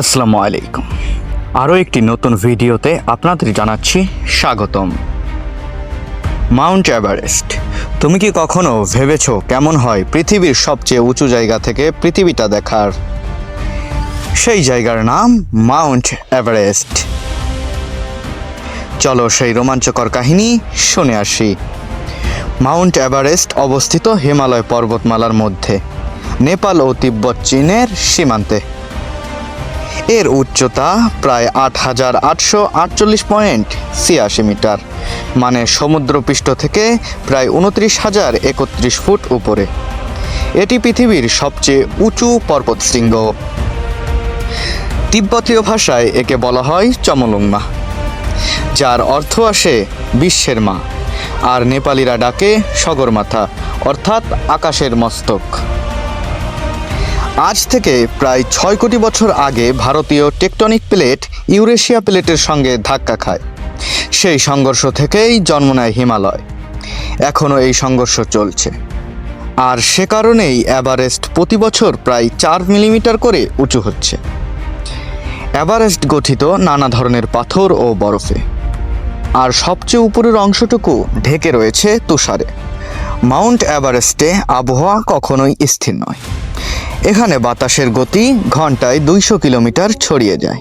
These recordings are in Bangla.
আসসালামু আলাইকুম। আরও একটি নতুন ভিডিওতে আপনাদের জানাচ্ছি স্বাগতম। মাউন্ট এভারেস্ট, তুমি কি কখনো ভেবেছো কেমন হয় পৃথিবীর সবচেয়ে উঁচু জায়গা থেকে পৃথিবীটা দেখার? সেই জায়গার নাম মাউন্ট এভারেস্ট। চলো সেই রোমাঞ্চকর কাহিনী শুনে আসি। মাউন্ট এভারেস্ট অবস্থিত হিমালয় পর্বতমালার মধ্যে, নেপাল ও তিব্বত চীনের সীমান্তে। এর উচ্চতা প্রায় আট হাজার আটশো আটচল্লিশ পয়েন্ট ছিয়াশি মিটার মানে সমুদ্রপৃষ্ঠ থেকে প্রায় উনত্রিশ হাজার একত্রিশ ফুট উপরে। এটি পৃথিবীর সবচেয়ে উঁচু পর্বতশৃঙ্গ। তিব্বতীয় ভাষায় একে বলা হয় চমলুংমা যার অর্থ আসে বিশ্বের মা, আর নেপালিরা ডাকে সগরমাথা, অর্থাৎ আকাশের মস্তক। আজ থেকে প্রায় ছয় কোটি বছর আগে ভারতীয় টেকটনিক প্লেট ইউরেশিয়া প্লেটের সঙ্গে ধাক্কা খায়। সেই সংঘর্ষ থেকেই জন্ম নেয় হিমালয়। এখনও এই সংঘর্ষ চলছে। আর সে কারণেই এভারেস্ট প্রতি বছর প্রায় চার মিলিমিটার করে উঁচু হচ্ছে। এভারেস্ট গঠিত নানা ধরনের পাথর ও বরফে। আর সবচেয়ে উপরের অংশটুকু ঢেকে রয়েছে তুষারে। মাউন্ট এভারেস্টে আবহাওয়া কখনোই স্থির নয়। এখানে বাতাসের গতি ঘন্টায় দুইশো কিলোমিটার ছড়িয়ে যায়,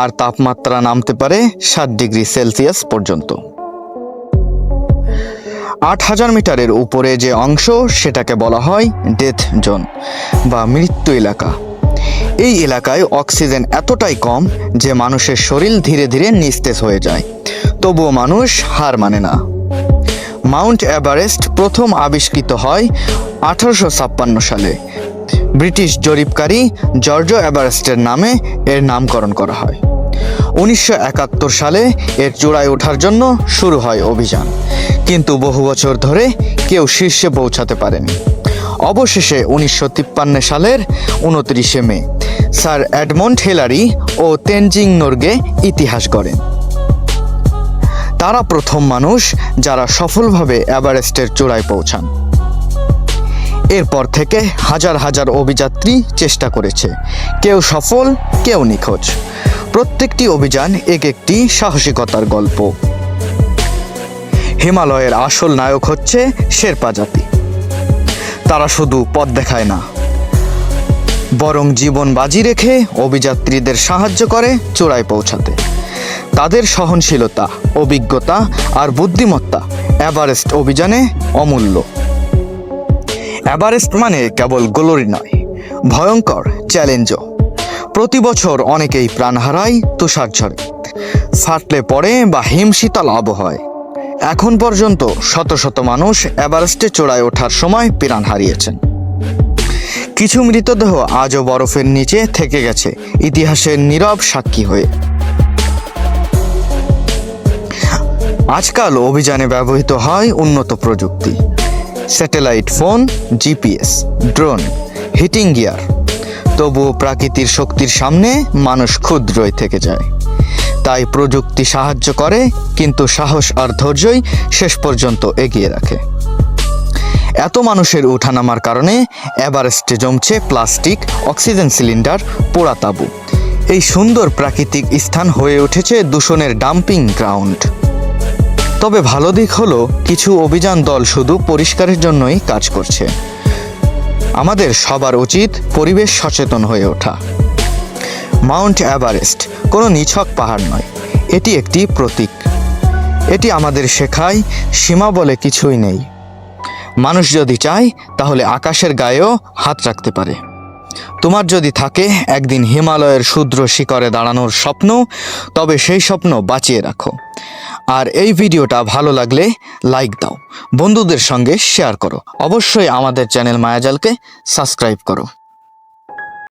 আর তাপমাত্রা নামতে পারে সাত ডিগ্রি সেলসিয়াস পর্যন্ত। আট হাজার মিটারের উপরে যে অংশ, সেটাকে বলা হয় ডেথ জোন বা মৃত্যু এলাকা। এই এলাকায় অক্সিজেন এতটাই কম যে মানুষের শরীর ধীরে ধীরে নিস্তেজ হয়ে যায়। তবুও মানুষ হার মানে না। মাউন্ট এভারেস্ট প্রথম আবিষ্কৃত হয় আঠারোশো ছাপ্পান্ন সালে ব্রিটিশ জরিপকারী জর্জ এভারেস্টের নামে এর নামকরণ করা হয়। উনিশশো একাত্তর সালে এর চূড়ায় ওঠার জন্য শুরু হয় অভিযান। কিন্তু বহু বছর ধরে কেউ শীর্ষে পৌঁছাতে পারেনি। অবশেষে উনিশশো তিপ্পান্ন সালের উনত্রিশে মে, স্যার অ্যাডমন্ড হেলারি ও তেনজিং নোরগে ইতিহাস গড়েন। তারা প্রথম মানুষ যারা সফলভাবে এভারেস্টের চূড়ায় পৌঁছান। এরপর থেকে হাজার হাজার অভিযাত্রী চেষ্টা করেছে। কেউ সফল, কেউ নিখোঁজ। প্রত্যেকটি অভিযান এক একটি সাহসিকতার গল্প। হিমালয়ের আসল নায়ক হচ্ছে শেরপা জাতি। তারা শুধু পথ দেখায় না, বরং জীবন বাজি রেখে অভিযাত্রীদের সাহায্য করে চূড়ায় পৌঁছাতে। তাদের সহনশীলতা, অভিজ্ঞতা আর বুদ্ধিমত্তা এভারেস্ট অভিযানে অমূল্য। এভারেস্ট মানে কেবল গ্লোরি নয়, ভয়ঙ্কর চ্যালেঞ্জও। প্রতি বছর অনেকেই প্রাণ হারায় তুষার ঝড়ে। ফাটলে পড়ে বা হিমশীতল আবহাওয়ায়। এখন পর্যন্ত শত শত মানুষ এভারেস্টে চূড়ায় ওঠার সময় প্রাণ হারিয়েছেন। কিছু মৃতদেহ আজও বরফের নিচে থেকে গেছে, ইতিহাসের নীরব সাক্ষী হয়ে। আজকাল অভিযানে ব্যবহৃত হয় উন্নত প্রযুক্তি। Satellite phone, GPS, drone, heating gear. তবুও প্রাকৃতিক শক্তির সামনে মানুষ ক্ষুদ্রই থেকে যায়। তাই প্রযুক্তি সাহায্য করে, কিন্তু সাহস আর ধৈর্যই শেষ পর্যন্ত এগিয়ে রাখে। এত মানুষের ওঠানামার কারণে এভারেস্টে জমছে প্লাস্টিক, অক্সিজেন সিলিন্ডার, পোড়া তাবু। এই সুন্দর প্রাকৃতিক স্থান হয়ে উঠেছে দূষণের ডাম্পিং গ্রাউন্ড। তবে ভালো দিক হলো কিছু অভিযান দল শুধু পরিষ্কারের জন্যই কাজ করছে। আমাদের সবার উচিত পরিবেশ সচেতন হয়ে ওঠা। মাউন্ট এভারেস্ট কোনো নিছক পাহাড় নয়, এটি একটি প্রতীক। এটি আমাদের শেখায় সীমা বলে কিছুই নেই। মানুষ যদি চায়, তাহলে আকাশের গায়েও হাত রাখতে পারে। তোমার যদি থাকে, একদিন হিমালয়ের ক্ষুদ্র শিখরে দাঁড়ানোর স্বপ্ন, তবে সেই স্বপ্ন বাঁচিয়ে রাখো। আর এই ভিডিওটা ভালো লাগলে লাইক দাও। বন্ধুদের সঙ্গে শেয়ার করো। অবশ্যই আমাদের চ্যানেল মায়াজালকে সাবস্ক্রাইব করো।